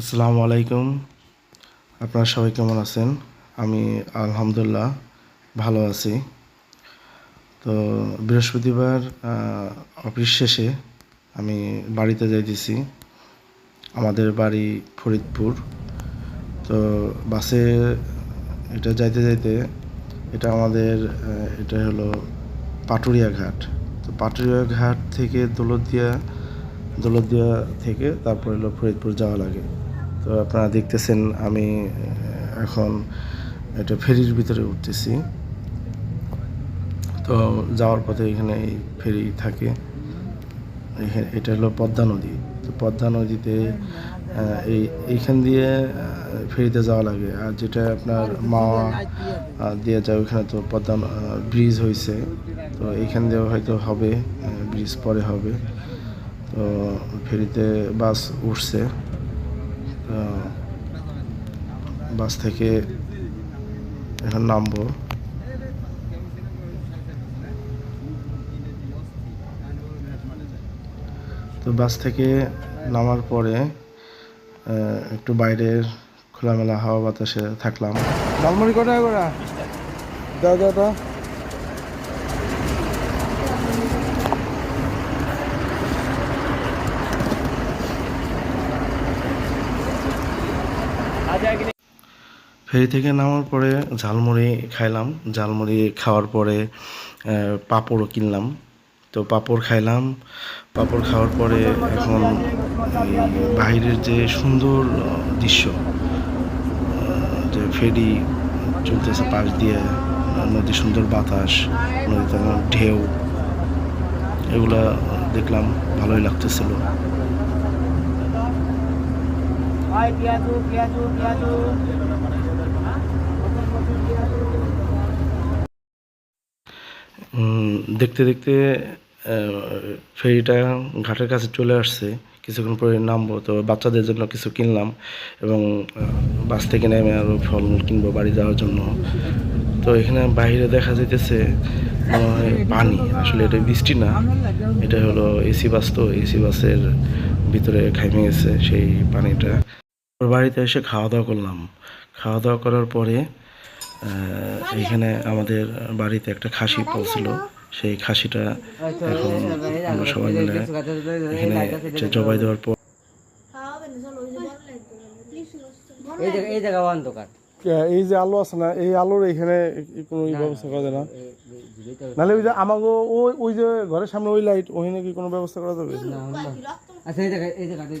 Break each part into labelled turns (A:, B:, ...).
A: আসসালামু আলাইকুম। আপনারা সবাই কেমন আছেন? আমি আলহামদুলিল্লাহ ভালো আছি। তো বৃহস্পতিবার অফিস শেষে আমি বাড়িতে যাইতেছি। আমাদের বাড়ি ফরিদপুর। তো বাসে এটা যাইতে যাইতে এটা আমাদের এটা হলো পাটুরিয়া ঘাট। তো পাটুরিয়া ঘাট থেকে দৌলতদিয়া দৌলতদিয়া থেকে তারপর হলো ফরিদপুর যাওয়া লাগে। তো আপনারা দেখতেছেন আমি এখন এটা ফেরির ভিতরে উঠতেছি। তো যাওয়ার পথে এখানে এই ফেরি থাকে। এখানে এটা হলো পদ্মা নদী। তো পদ্মা নদীতে এই, এইখান দিয়ে ফেরিতে যাওয়া লাগে। আর যেটা আপনার মাওয়া দিয়ে যায়, ওখানে তো পদ্মা ব্রিজ হয়েছে তো এইখান দিয়েও হয়তো হবে ব্রিজ পরে হবে। তো ফেরিতে বাস উঠছে। বাস থেকে এখন নামবো। তো বাস থেকে নামার পরে একটু বাইরের খোলামেলা হাওয়া বাতাসে থাকলাম।
B: ডালমুড়ি কত টাকা করে দাও
A: ফেরি থেকে নামার পরে ঝালমুড়ি খাইলাম। ঝালমুড়ি খাওয়ার পরে পাঁপড়ও কিনলাম। তো পাঁপড় খাইলাম। পাঁপড় খাওয়ার পরে এখন বাইরের যে সুন্দর দৃশ্য যে ফেরি চলতেছে পাশ দিয়ে, নদী সুন্দর বাতাস, নদীতে ঢেউ, এগুলা দেখলাম, ভালোই লাগতেছিল। উম, দেখতে দেখতে ফেরিটা ঘাটের কাছে চলে আসছে। কিছুক্ষণ পরে নামবো তো বাচ্চাদের জন্য কিছু কিনলাম এবং বাস থেকে নেমে আরও ফল কিনবো বাড়ি যাওয়ার জন্য। তো এখানে বাইরে দেখা যাইতেছে মনে হয় পানি। আসলে এটা বৃষ্টি না এটা হলো এসি বাস তো এসি বাসের ভিতরে খাইমে গেছে সেই পানিটা। ওর বাড়িতে এসে খাওয়া দাওয়া করলাম। খাওয়া দাওয়া করার পরে এখানে আমাদের বাড়িতে একটা খাসি পড়ছিল সেই খাসিটা এখন আমরা সবাই মিলে এখানে জবাই দেওয়ার পর
C: এই জায়গা অন্ধকার।
B: এই যে আলো আছে না এই আলোর এখানে কোনো ব্যবস্থা করা যায় না? নাহলে ওই যে আমাকে ওই ওই যে ঘরের সামনে ওই লাইট ওখানে কি কোনো ব্যবস্থা করা যাবে?
C: আচ্ছা এই জায়গা এই জায়গা এই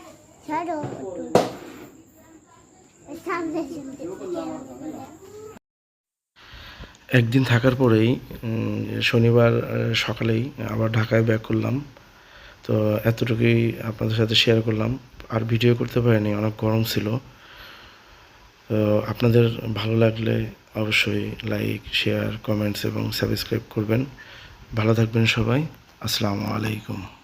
A: একদিন থাকার পরেই শনিবার সকালেই আবার ঢাকায় ব্যাক করলাম। তো এতটুকুই আপনাদের সাথে শেয়ার করলাম। আর ভিডিও করতে পারিনি, অনেক গরম ছিল। তো আপনাদের ভালো লাগলে অবশ্যই লাইক শেয়ার কমেন্টস এবং সাবস্ক্রাইব করবেন। ভালো থাকবেন সবাই। আসসালামু আলাইকুম।